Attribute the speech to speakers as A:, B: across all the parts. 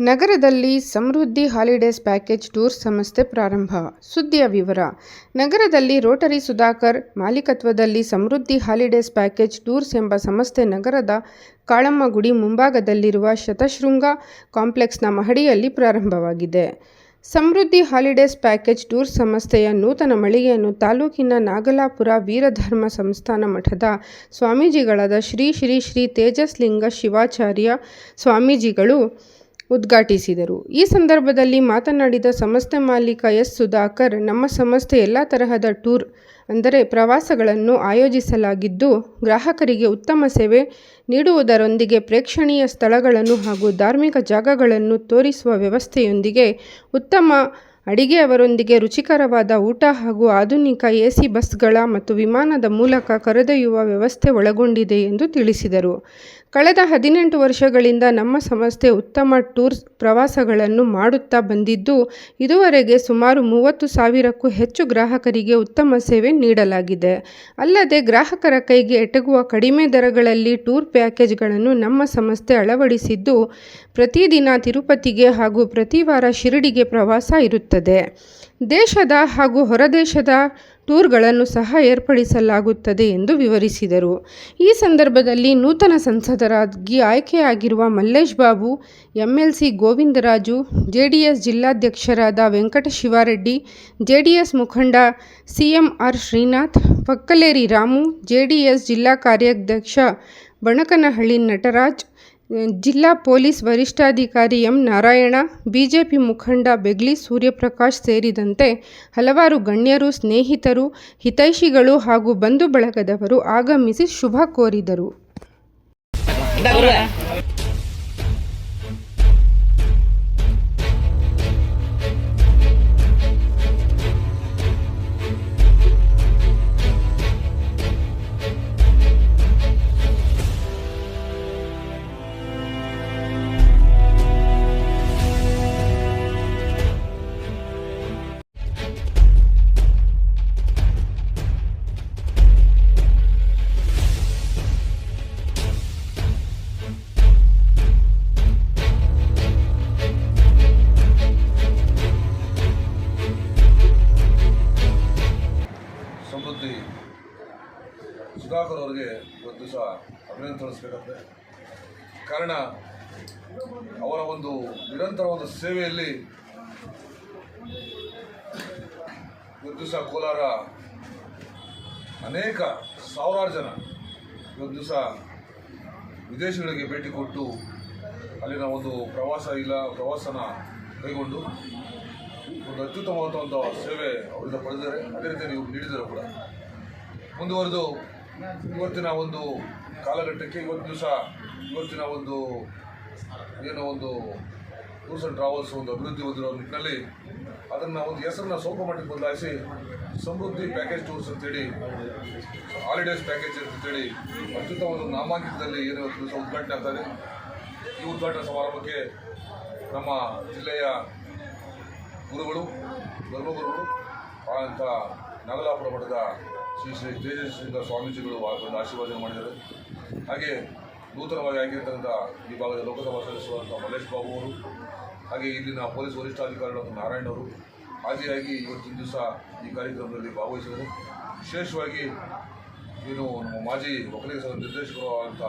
A: ನಗರದಲ್ಲಿ ಸಮೃದ್ಧಿ holidays package tour ಸಂಸ್ಥೆ ಪ್ರಾರಂಭ. ಸುದ್ದಿಯ ವಿವರ, ನಗರದಲ್ಲಿ ರೋಟರಿ ಸುಧಾಕರ್ ಮಾಲೀಕತ್ವದಲ್ಲಿ ಸಮೃದ್ಧಿ ಹಾಲಿಡೇಸ್ ಪ್ಯಾಕೇಜ್ ಟೂರ್ಸ್ ಎಂಬ ಸಂಸ್ಥೆ ನಗರದ ಕಾಳಮ್ಮ ಗುಡಿ ಮುಂಭಾಗದಲ್ಲಿರುವ ಶತಶೃಂಗ ಕಾಂಪ್ಲೆಕ್ಸ್ನ ಮಹಡಿಯಲ್ಲಿ ಪ್ರಾರಂಭವಾಗಿದೆ. ಸಮೃದ್ಧಿ ಹಾಲಿಡೇಸ್ ಪ್ಯಾಕೇಜ್ ಟೂರ್ ಸಂಸ್ಥೆಯ ನೂತನ ಮಳಿಗೆಯನ್ನು ತಾಲೂಕಿನ ನಾಗಲಾಪುರ ವೀರಧರ್ಮ ಸಂಸ್ಥಾನ ಮಠದ ಸ್ವಾಮೀಜಿಗಳಾದ ಶ್ರೀ ಶ್ರೀ ಶ್ರೀ ತೇಜಸ್ಲಿಂಗ ಶಿವಾಚಾರ್ಯ ಸ್ವಾಮೀಜಿಗಳು ಉದ್ಘಾಟಿಸಿದರು. ಈ ಸಂದರ್ಭದಲ್ಲಿ ಮಾತನಾಡಿದ ಸಂಸ್ಥೆ ಮಾಲೀಕ ಎಸ್. ಸುಧಾಕರ್, ನಮ್ಮ ಸಂಸ್ಥೆ ಎಲ್ಲ ತರಹದ ಟೂರ್ ಅಂದರೆ ಪ್ರವಾಸಗಳನ್ನು ಆಯೋಜಿಸಲಾಗಿದ್ದು, ಗ್ರಾಹಕರಿಗೆ ಉತ್ತಮ ಸೇವೆ ನೀಡುವುದರೊಂದಿಗೆ ಪ್ರೇಕ್ಷಣೀಯ ಸ್ಥಳಗಳನ್ನು ಹಾಗೂ ಧಾರ್ಮಿಕ ಜಾಗಗಳನ್ನು ತೋರಿಸುವ ವ್ಯವಸ್ಥೆಯೊಂದಿಗೆ ಉತ್ತಮ ಅಡಿಗೆಯವರೊಂದಿಗೆ ರುಚಿಕರವಾದ ಊಟ ಹಾಗೂ ಆಧುನಿಕ ಎಸಿ ಬಸ್ಗಳ ಮತ್ತು ವಿಮಾನದ ಮೂಲಕ ಕರೆದೊಯ್ಯುವ ವ್ಯವಸ್ಥೆ ಒಳಗೊಂಡಿದೆ ಎಂದು ತಿಳಿಸಿದರು. ಕಳೆದ ಹದಿನೆಂಟು ವರ್ಷಗಳಿಂದ ನಮ್ಮ ಸಂಸ್ಥೆ ಉತ್ತಮ ಟೂರ್ಸ್ ಪ್ರವಾಸಗಳನ್ನು ಮಾಡುತ್ತಾ ಬಂದಿದ್ದು, ಇದುವರೆಗೆ ಸುಮಾರು ಮೂವತ್ತು ಸಾವಿರಕ್ಕೂ ಹೆಚ್ಚು ಗ್ರಾಹಕರಿಗೆ ಉತ್ತಮ ಸೇವೆ ನೀಡಲಾಗಿದೆ. ಅಲ್ಲದೆ ಗ್ರಾಹಕರ ಕೈಗೆ ಎಟಗುವ ಕಡಿಮೆ ದರಗಳಲ್ಲಿ ಟೂರ್ ಪ್ಯಾಕೇಜ್ಗಳನ್ನು ನಮ್ಮ ಸಂಸ್ಥೆ ಅಳವಡಿಸಿದ್ದು, ಪ್ರತಿದಿನ ತಿರುಪತಿಗೆ ಹಾಗೂ ಪ್ರತಿ ವಾರ ಶಿರಡಿಗೆ ಪ್ರವಾಸ ಇರುತ್ತದೆ. ದೇಶದ ಹಾಗೂ ಹೊರದೇಶದ ಟೂರ್ಗಳನ್ನು ಸಹ ಏರ್ಪಡಿಸಲಾಗುತ್ತದೆ ಎಂದು ವಿವರಿಸಿದರು. ಈ ಸಂದರ್ಭದಲ್ಲಿ ನೂತನ ಸಂಸದರಾಗಿ ಆಯ್ಕೆಯಾಗಿರುವ ಮಲ್ಲೇಶ್ ಬಾಬು, ಎಂಎಲ್ಸಿ ಗೋವಿಂದರಾಜು, ಜೆಡಿಎಸ್ ಜಿಲ್ಲಾಧ್ಯಕ್ಷರಾದ ವೆಂಕಟ ಶಿವಾರೆಡ್ಡಿ, ಜೆಡಿಎಸ್ ಮುಖಂಡ ಸಿಎಂಆರ್ ಶ್ರೀನಾಥ್, ಪಕ್ಕಲೇರಿ ರಾಮು, ಜೆಡಿಎಸ್ ಜಿಲ್ಲಾ ಕಾರ್ಯಾಧ್ಯಕ್ಷ ಬಣಕನಹಳ್ಳಿ ನಟರಾಜ್ ಜಿಲ್ಲಾ ಪೊಲೀಸ್ ವರಿಷ್ಠಾಧಿಕಾರಿ ಎಂ ನಾರಾಯಣ, ಬಿಜೆಪಿ ಮುಖಂಡ ಬೆಗ್ಲಿ ಸೂರ್ಯಪ್ರಕಾಶ್ ಸೇರಿದಂತೆ ಹಲವಾರು ಗಣ್ಯರು, ಸ್ನೇಹಿತರು, ಹಿತೈಷಿಗಳು ಹಾಗೂ ಬಂಧು ಬಳಗದವರು ಆಗಮಿಸಿ ಶುಭ ಕೋರಿದರು.
B: ಅವರಿಗೆ ಇವತ್ತು ದಿವಸ ಅಭಿನಂದನೆ ತಿಳಿಸ್ಬೇಕಂತೆ ಕಾರಣ ಅವರ ಒಂದು ನಿರಂತರವಾದ ಸೇವೆಯಲ್ಲಿ ಇವತ್ತು ದಿವಸ ಕೋಲಾರ ಅನೇಕ ಸಾವಿರಾರು ಜನ ಇವತ್ತು ದಿವಸ ವಿದೇಶಗಳಿಗೆ ಭೇಟಿ ಕೊಟ್ಟು ಅಲ್ಲಿನ ಒಂದು ಪ್ರವಾಸ ಇಲ್ಲ, ಪ್ರವಾಸನ ಕೈಗೊಂಡು ಒಂದು ಅತ್ಯುತ್ತಮವಾದಂಥ ಒಂದು ಸೇವೆ ಅವರಿಂದ ಪಡೆದಿದ್ದಾರೆ. ಅದೇ ರೀತಿ ನೀವು ನೀಡಿದ್ದಾರೆ ಕೂಡ. ಮುಂದುವರೆದು ಇವತ್ತಿನ ಒಂದು ಕಾಲಘಟ್ಟಕ್ಕೆ ಇವತ್ತು ದಿವಸ ಇವತ್ತಿನ ಒಂದು ಏನೋ ಒಂದು ಟೂರ್ಸ್ ಆ್ಯಂಡ್ ಟ್ರಾವೆಲ್ಸ್ ಒಂದು ಅಭಿವೃದ್ಧಿ ಹೊಂದಿರೋ ನಿಟ್ಟಿನಲ್ಲಿ ಅದನ್ನು ಒಂದು ಹೆಸರನ್ನ ಸ್ವಲ್ಪ ಮಟ್ಟಿಗೆ ಬದಲಾಯಿಸಿ ಸಮೃದ್ಧಿ ಪ್ಯಾಕೇಜ್ ಟೂರ್ಸ್ ಅಂತೇಳಿ ಹಾಲಿಡೇಸ್ ಪ್ಯಾಕೇಜ್ ಅಂತೇಳಿ ಅತ್ಯುತ್ತಮ ಒಂದು ನಾಮಾಂಕಿತದಲ್ಲಿ ಏನು ಒಂದು ದಿವಸ ಉದ್ಘಾಟನೆ ಆಗ್ತದೆ ಈ ಉದ್ಘಾಟನಾ ಸಮಾರಂಭಕ್ಕೆ ನಮ್ಮ ಜಿಲ್ಲೆಯ ಗುರುಗಳು, ಧರ್ಮಗುರುಗಳು ಅಂತ ನಾಗಲಾಪುರ ಮಠದ ಶ್ರೀ ಶ್ರೀ ತೇಜಸ್ವಿಂದ ಸ್ವಾಮೀಜಿಗಳು ಆಶೀರ್ವಾದ ಮಾಡಿದ್ದಾರೆ. ಹಾಗೆ ನೂತನವಾಗಿ ಆಗಿರ್ತಕ್ಕಂಥ ಈ ಭಾಗದ ಲೋಕಸಭಾ ಸದಸ್ಯರಾದಂಥ ಮಲ್ಲೇಶ್ ಬಾಬು ಅವರು, ಹಾಗೆ ಇಲ್ಲಿನ ಪೊಲೀಸ್ ವರಿಷ್ಠಾಧಿಕಾರಿಗಳಾದ ನಾರಾಯಣ್ ಅವರು ಆದಿಯಾಗಿ ಇವತ್ತಿನ ದಿವಸ ಈ ಕಾರ್ಯಕ್ರಮದಲ್ಲಿ ಭಾಗವಹಿಸಿದರು ವಿಶೇಷವಾಗಿ ಏನು ನಮ್ಮ ಮಾಜಿ ಒಕ್ಕಲಿಗ ಸಹ ನಿರ್ದೇಶಕರು ಆದಂಥ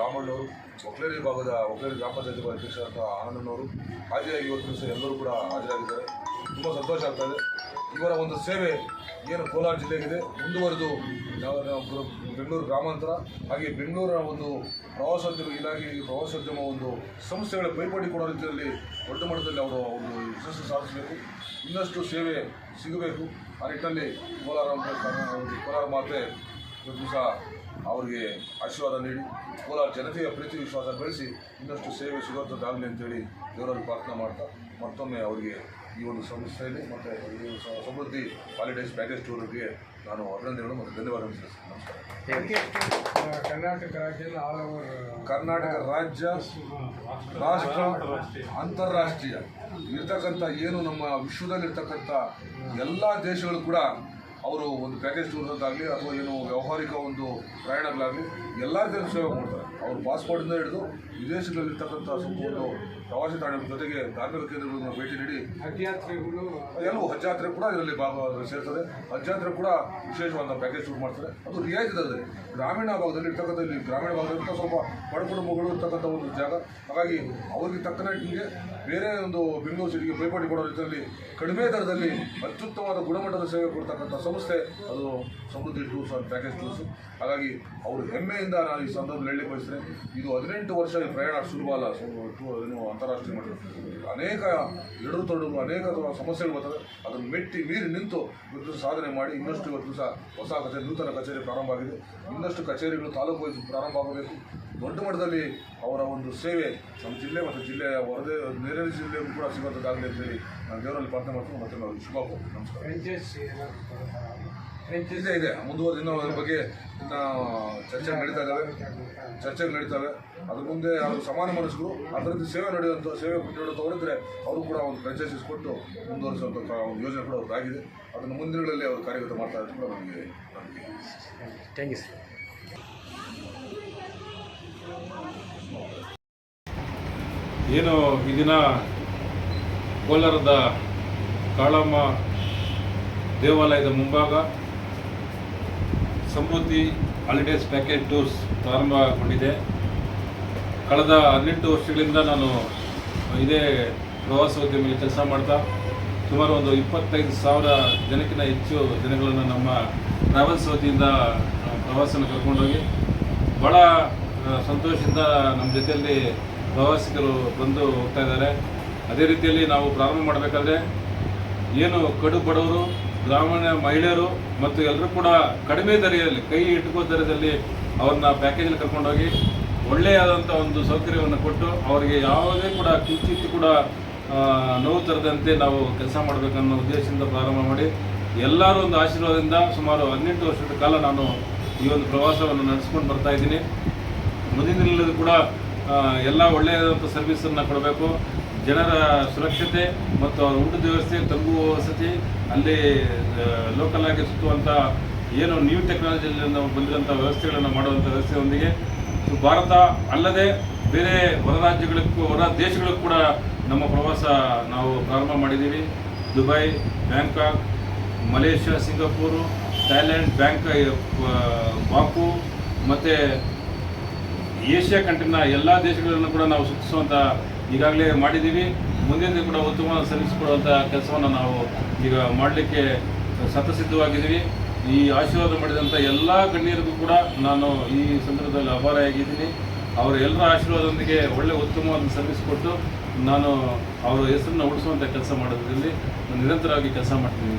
B: ರಾಮಣ್ಣವರು ಒಕ್ಕಲೇರಿ ಭಾಗದ ಒಕ್ಕಲೇರಿ ಗ್ರಾಮ ಪಂಚಾಯತಿ ಆನಂದ್ ಆನಂದನವರು ಹಾಗೆಯಾಗಿ ಇವತ್ತು ದಿವಸ ಎಲ್ಲರೂ ಕೂಡ ಹಾಜರಾಗಿದ್ದಾರೆ. ತುಂಬ ಸಂತೋಷ ಆಗ್ತದೆ ಇವರ ಒಂದು ಸೇವೆ ಏನು ಕೋಲಾರ ಜಿಲ್ಲೆಗಿದೆ ಮುಂದುವರೆದು ಬೆಂಗಳೂರು ಗ್ರಾಮಾಂತರ, ಹಾಗೆ ಬೆಂಗಳೂರಿನ ಒಂದು ಪ್ರವಾಸೋದ್ಯಮ ಇಲಾಖೆಗೆ ಪ್ರವಾಸೋದ್ಯಮ ಒಂದು ಸಂಸ್ಥೆಗಳ ಪೈಪೋಟಿ ಕೊಡೋ ರೀತಿಯಲ್ಲಿ ದೊಡ್ಡ ಮಟ್ಟದಲ್ಲಿ ಅವರು ಒಂದು ಯಶಸ್ಸು ಸಾಧಿಸಬೇಕು. ಇನ್ನಷ್ಟು ಸೇವೆ ಸಿಗಬೇಕು. ಆ ನಿಟ್ಟಿನಲ್ಲಿ ಕೋಲಾರ ಕೋಲಾರ ಮಾತೆ ಇವತ್ತು ಸಹ ಅವರಿಗೆ ಆಶೀರ್ವಾದ ನೀಡಿ, ಕೋಲಾರ ಜನತೆಯ ಪ್ರೀತಿ ವಿಶ್ವಾಸ ಬೆಳೆಸಿ, ಇನ್ನಷ್ಟು ಸೇವೆ ಸಿಗುವಂಥದ್ದಾಗಲಿ ಅಂತೇಳಿ ದೇವರಲ್ಲಿ ಪ್ರಾರ್ಥನೆ ಮಾಡ್ತಾ ಮತ್ತೊಮ್ಮೆ ಅವರಿಗೆ ಈ ಒಂದು ಸಂಸ್ಥೆಯಲ್ಲಿ ಮತ್ತು ಈ ಸಮೃದ್ಧಿ ಹಾಲಿಡೇಸ್ ಪ್ಯಾಕೇಜ್ ಟೂರ್ಗೆ ನಾನು ಅಭಿನಂದನೆಗಳು ಮತ್ತು ಧನ್ಯವಾದ ತಿಳಿಸ್ತೀನಿ ನಮಸ್ಕಾರ.
C: ಕರ್ನಾಟಕ ರಾಜ್ಯ ಆಲ್ ಓವರ್
B: ಕರ್ನಾಟಕ ರಾಜ್ಯ ರಾಷ್ಟ್ರ ಅಂತಾರಾಷ್ಟ್ರೀಯ. ಇರ್ತಕ್ಕಂಥ ಏನು ನಮ್ಮ ವಿಶ್ವದಲ್ಲಿರ್ತಕ್ಕಂಥ ಎಲ್ಲ ದೇಶಗಳು ಕೂಡ ಅವರು ಒಂದು ಪ್ಯಾಕೇಜ್ ಟೂರ್ ಅಂತಾಗಲಿ ಅಥವಾ ಏನು ವ್ಯಾವಹಾರಿಕ ಒಂದು ಪ್ರಯಾಣಗಳಾಗಲಿ ಎಲ್ಲ ದೇಶ ಸೇವೆ ಮಾಡ್ತಾರೆ. ಅವರು ಪಾಸ್ಪೋರ್ಟಿಂದ ಹಿಡಿದು ವಿದೇಶಗಳಲ್ಲಿರ್ತಕ್ಕಂಥ ಸಂಪೂರ್ಣ ಪ್ರವಾಸಿ ತಾಣಗಳ ಜೊತೆಗೆ ಧಾರ್ಮಿಕ ಕೇಂದ್ರಗಳನ್ನು ಭೇಟಿ ನೀಡಿ
C: ಹಜ್ಜಾತ್ರೆಗಳು
B: ಎಲ್ಲವೂ ಹಜ್ಜಾತ್ರೆ ಕೂಡ ಇದರಲ್ಲಿ ಭಾಗ ಸೇರ್ತದೆ. ಹಜ್ಜಾತ್ರೆ ಕೂಡ ವಿಶೇಷವಾದ ಪ್ಯಾಕೇಜ್ ಶುರು ಮಾಡ್ತಾರೆ ಅದು ರಿಯಾಯಿತಿ ದರದಲ್ಲಿ ಗ್ರಾಮೀಣ ಭಾಗದಲ್ಲಿ ಇರ್ತಕ್ಕಂಥ ಇಲ್ಲಿ ಗ್ರಾಮೀಣ ಭಾಗದಲ್ಲಿ ಸ್ವಲ್ಪ ಬಡ ಕುಟುಂಬಗಳು ಇರ್ತಕ್ಕಂಥ ಒಂದು ಜಾಗ. ಹಾಗಾಗಿ ಅವ್ರಿಗೆ ತಕ್ಕನಿಗೆ ಬೇರೆ ಒಂದು ಬೆಂಗಳೂರು ಸಿಟಿಗೆ ಪೈಪಾಟಿ ಕೊಡೋ ರೀತಿಯಲ್ಲಿ ಕಡಿಮೆ ದರದಲ್ಲಿ ಅತ್ಯುತ್ತಮವಾದ ಗುಣಮಟ್ಟದ ಸೇವೆ ಕೊಡ್ತಕ್ಕಂಥ ಸಂಸ್ಥೆ ಅದು Samruddhi tours and package tours. ಹಾಗಾಗಿ ಅವರು ಹೆಮ್ಮೆಯಿಂದ ನಾನು ಈ ಸಂದರ್ಭದಲ್ಲಿ ಹೇಳಿ ಬಯಸ್ತೇನೆ. ಇದು ಹದಿನೆಂಟು ವರ್ಷ ಪ್ರಯಾಣ ಸುಲಭ ಅಲ್ಲ ಅಂತಾರಾಷ್ಟ್ರೀಯ ಮಟ್ಟದಲ್ಲಿ ಅನೇಕ ಎರಡು ತೊಡರು ಅನೇಕ ಸಮಸ್ಯೆಗಳು ಬರ್ತವೆ. ಅದನ್ನು ಮೆಟ್ಟಿ ಮೀರಿ ನಿಂತು ಇವತ್ತು ಸಾಧನೆ ಮಾಡಿ ಇನ್ನಷ್ಟು ಇವತ್ತು ಸಹ ಹೊಸ ಕಚೇರಿ, ನೂತನ ಕಚೇರಿ ಪ್ರಾರಂಭ ಆಗಿದೆ. ಇನ್ನಷ್ಟು ಕಚೇರಿಗಳು ತಾಲೂಕು ವೈಸ್ ಪ್ರಾರಂಭ ಆಗಬೇಕು. ದೊಡ್ಡ ಮಟ್ಟದಲ್ಲಿ ಅವರ ಒಂದು ಸೇವೆ ನಮ್ಮ ಜಿಲ್ಲೆ ಮತ್ತು ಜಿಲ್ಲೆಯ ಹೊರದೇ ನೆರೆ ಜಿಲ್ಲೆಯೂ ಕೂಡ ಸಿಗುವಂಥದ್ದಾಗಲಿ ಅಂತೇಳಿ ನಾನು ದೇವರಲ್ಲಿ ಪ್ರಾರ್ಥನೆ ಮಾಡ್ತೀನಿ. ಮತ್ತೆ ನಾವು ಶುಭ. ನಮಸ್ಕಾರ.
C: ಫ್ರೆಂಚೈಸ್
B: ಇದೆ. ಮುಂದುವರೆದಿನ ಅದ್ರ ಬಗ್ಗೆ ಇನ್ನು ಚರ್ಚೆ ನಡೀತಾ ಇದ್ದಾವೆ ಚರ್ಚೆಗಳು ನಡೀತವೆ ಅದ್ರ ಮುಂದೆ ಅವರು ಸಮಾನ ಮನಸ್ಸುಗಳು ಅದರಿಂದ ಸೇವೆ ನಡೆಯುವಂಥ ಸೇವೆ ನೀಡುವಂಥವರಿದ್ದರೆ ಅವರು ಕೂಡ ಒಂದು ಫ್ರಾಂಚೈಸಿಸ್ ಕೊಟ್ಟು ಮುಂದುವರಿಸುವಂಥ ಒಂದು ಯೋಜನೆ ಕೂಡ ಅವ್ರದ್ದಾಗಿದೆ. ಅದನ್ನು ಮುಂದಿನಗಳಲ್ಲಿ ಅವರು ಕಾರ್ಯಗತ ಮಾಡ್ತಾ ಇದ್ದು ಕೂಡ ನಮಗೆ
D: ಥ್ಯಾಂಕ್ ಯು ಸರ್
E: ಏನು ಈ ದಿನ ಕೋಲಾರದ ಕಾಳಮ್ಮ ದೇವಾಲಯದ ಮುಂಭಾಗ ಸಮೃದ್ಧಿ ಹಾಲಿಡೇಸ್ ಪ್ಯಾಕೇಜ್ ಟೂರ್ಸ್ ಪ್ರಾರಂಭಗೊಂಡಿದೆ. ಕಳೆದ ಹದಿನೆಂಟು ವರ್ಷಗಳಿಂದ ನಾನು ಇದೇ ಪ್ರವಾಸೋದ್ಯಮದಲ್ಲಿ ಕೆಲಸ ಮಾಡ್ತಾ, ಸುಮಾರು ಒಂದು ಇಪ್ಪತ್ತೈದು ಸಾವಿರ ಜನಕ್ಕಿಂತ ಹೆಚ್ಚು ಜನಗಳನ್ನು ನಮ್ಮ ಟ್ರಾವೆಲ್ಸ್ ವತಿಯಿಂದ ಪ್ರವಾಸನ ಕರ್ಕೊಂಡೋಗಿ ಭಾಳ ಸಂತೋಷದಿಂದ ನಮ್ಮ ಜೊತೆಯಲ್ಲಿ ಪ್ರವಾಸಿಗರು ಬಂದು ಹೋಗ್ತಾ ಇದ್ದಾರೆ. ಅದೇ ರೀತಿಯಲ್ಲಿ ನಾವು ಪ್ರಾರಂಭ ಮಾಡಬೇಕಾದ್ರೆ, ಏನು ಕಡು ಬಡವರು ಗ್ರಾಮೀಣ ಮಹಿಳೆಯರು ಮತ್ತು ಎಲ್ಲರೂ ಕೂಡ ಕಡಿಮೆ ದರದಲ್ಲಿ, ಕೈ ಇಟ್ಕೋ ದರದಲ್ಲಿ ಅವ್ರನ್ನ ಪ್ಯಾಕೇಜಲ್ಲಿ ಕರ್ಕೊಂಡೋಗಿ ಒಳ್ಳೆಯದಾದಂಥ ಒಂದು ಸೌಕರ್ಯವನ್ನು ಕೊಟ್ಟು ಅವರಿಗೆ ಯಾವುದೇ ಕೂಡ ಕಿಂಚಿತ್ತು ಕೂಡ ನೋವು ತರದಂತೆ ನಾವು ಕೆಲಸ ಮಾಡಬೇಕನ್ನೋ ಉದ್ದೇಶದಿಂದ ಪ್ರಾರಂಭ ಮಾಡಿ ಎಲ್ಲರೂ ಒಂದು ಆಶೀರ್ವಾದದಿಂದ ಸುಮಾರು ಹದಿನೆಂಟು ವರ್ಷದ ಕಾಲ ನಾನು ಈ ಒಂದು ಪ್ರವಾಸವನ್ನು ನಡೆಸ್ಕೊಂಡು ಬರ್ತಾ ಇದ್ದೀನಿ. ಮುಂದಿನ ಕೂಡ ಎಲ್ಲ ಒಳ್ಳೆಯದಾದಂಥ ಸರ್ವಿಸನ್ನು ಕೊಡಬೇಕು. ಜನರ ಸುರಕ್ಷತೆ ಮತ್ತು ಅವರ ಊಟದ ವ್ಯವಸ್ಥೆ ತಂಗುವ ವಸತಿ, ಅಲ್ಲಿ ಲೋಕಲ್ ಆಗಿ ಸುತ್ತುವಂಥ ಏನು ನ್ಯೂ ಟೆಕ್ನಾಲಜಿಯಲ್ಲಿ ನಾವು ಬಂದಿರೋಂಥ ವ್ಯವಸ್ಥೆಗಳನ್ನು ಮಾಡುವಂಥ ವ್ಯವಸ್ಥೆಯೊಂದಿಗೆ ಭಾರತ ಅಲ್ಲದೆ ಬೇರೆ ಹೊರ ರಾಜ್ಯಗಳಿಗೂ, ಹೊರ ದೇಶಗಳಿಗೂ ಕೂಡ ನಮ್ಮ ಪ್ರವಾಸ ನಾವು ಪ್ರಾರಂಭ ಮಾಡಿದ್ದೀವಿ. Dubai, Bangkok, Malaysia, Singapore Thailand Bangkok ಮತ್ತು ಏಷ್ಯಾ ಕಂಟ್ರಿನ ಎಲ್ಲ ದೇಶಗಳನ್ನು ಕೂಡ ನಾವು ಸುತ್ತಿಸುವಂಥ ಈಗಾಗಲೇ ಮಾಡಿದ್ದೀವಿ. ಮುಂದಿನ ಕೂಡ ಉತ್ತಮ ಸರ್ವಿಸ್ ಕೊಡುವಂಥ ಕೆಲಸವನ್ನು ನಾವು ಈಗ ಮಾಡಲಿಕ್ಕೆ ಸತಸಿದ್ಧವಾಗಿದ್ದೀವಿ ಈ ಆಶೀರ್ವಾದ ಮಾಡಿದಂಥ ಎಲ್ಲ ಗಣ್ಯರಿಗೂ ಕೂಡ ನಾನು ಈ ಸಂದರ್ಭದಲ್ಲಿ ಆಭಾರಿಯಾಗಿದ್ದೀನಿ. ಅವರ ಎಲ್ಲರ ಆಶೀರ್ವಾದದೊಂದಿಗೆ ಒಳ್ಳೆ ಉತ್ತಮವಾದ ಸರ್ವಿಸ್ ಕೊಟ್ಟು ನಾನು ಅವರ ಹೆಸರನ್ನು ಉಳಿಸುವಂಥ ಕೆಲಸ ಮಾಡೋದ್ರಲ್ಲಿ ನಿರಂತರವಾಗಿ ಕೆಲಸ ಮಾಡ್ತೀನಿ